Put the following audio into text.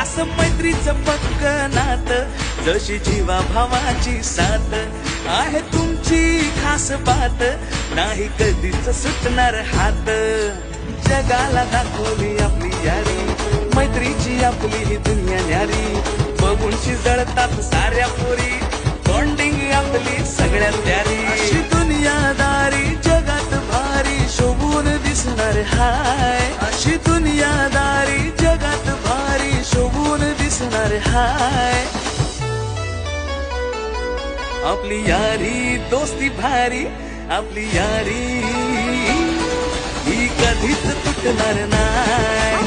असं मैत्रीचं पक्क नात जशी जीवा भावाची साथ. आहे तुमची खास बात नाही कधीच सुटणार हात. जगाला दाखवली आपली यारी मैत्रीची आपली ही दुनिया न्यारी. बघून जळतात साऱ्या पोरी बॉन्डिंग आपली सगळ्यात प्यारी. अशी दुनियादारी जगात भारी शोभून दिसणार हाय. यार हाय। आपली यारी दोस्ती भारी आपली यारी ही कधीच तुटणार नाही।